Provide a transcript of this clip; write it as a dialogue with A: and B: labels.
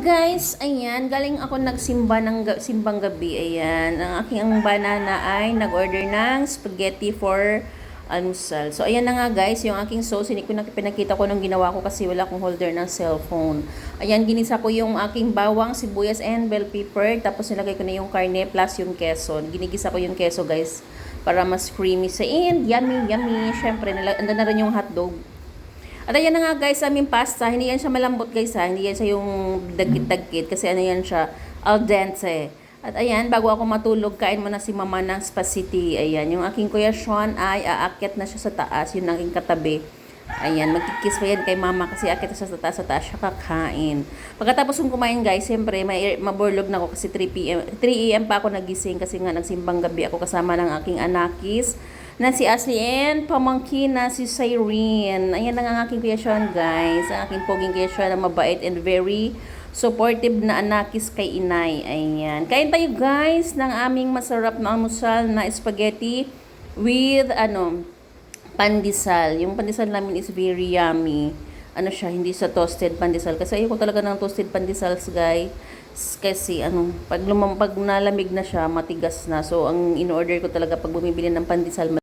A: guys, ayan, galing ako nagsimba ng ga- simbang gabi, ayan. Ang aking ang banana ay nag-order ng spaghetti for almusal. So, ayan na nga guys, yung aking sauce, hindi ko na pinakita ko nung ginawa ko kasi wala akong holder ng cellphone. Ayan, ginisa ko yung aking bawang, sibuyas, and bell pepper. Tapos nilagay ko na yung karne plus yung keso. Ginigisa ko yung keso guys, para mas creamy sa and yummy, yummy. Siyempre, andun na rin yung hotdog. At ayan na nga guys, aming pasta, hindi yan siya malambot guys ha, hindi yan siya yung dagkit-dagkit kasi ano yan siya, al dente. At ayan, bago ako matulog, kain mo na si mama ng spaghetti. Ayan, yung aking kuya Sean ay aakyat na siya sa taas, yun ang aking katabi. Ayan, magkikis pa yan kay mama kasi na siya sa taas, sa taas siya kakain. Pagkatapos kong kumain guys, siyempre, may, maborlog na ako kasi 3 p.m. 3 a.m. pa ako nagising kasi nga nagsimbang gabi ako kasama ng aking anakis na si Ashley and pamangkin na si Cyrene. Ayan lang ang aking creation, guys. Ang aking poging creation na mabait and very supportive na anakis kay inay. Ayan. Kain tayo, guys, ng aming masarap na almusal na spaghetti with, ano, pandesal. Yung pandesal namin is very yummy. Ano siya, hindi sa toasted pandesal. Kasi ayoko talaga ng toasted pandesals, guys. Kasi ano, pag, lumam, pag nalamig na siya, matigas na. So, ang in-order ko talaga pag bumibili ng pandesal,